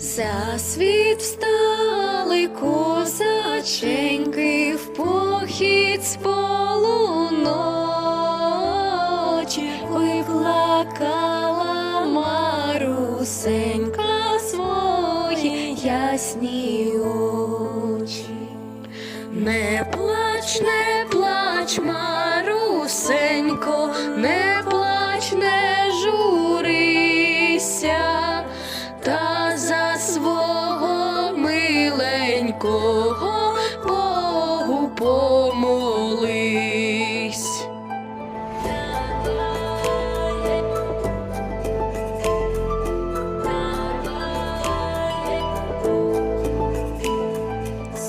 За світ встали козаченьки в похід з полуночі Виклакала марусенька свої ясні очі. Не плач, не плач, марусенько, не плач, не журися. та. Go, go, go,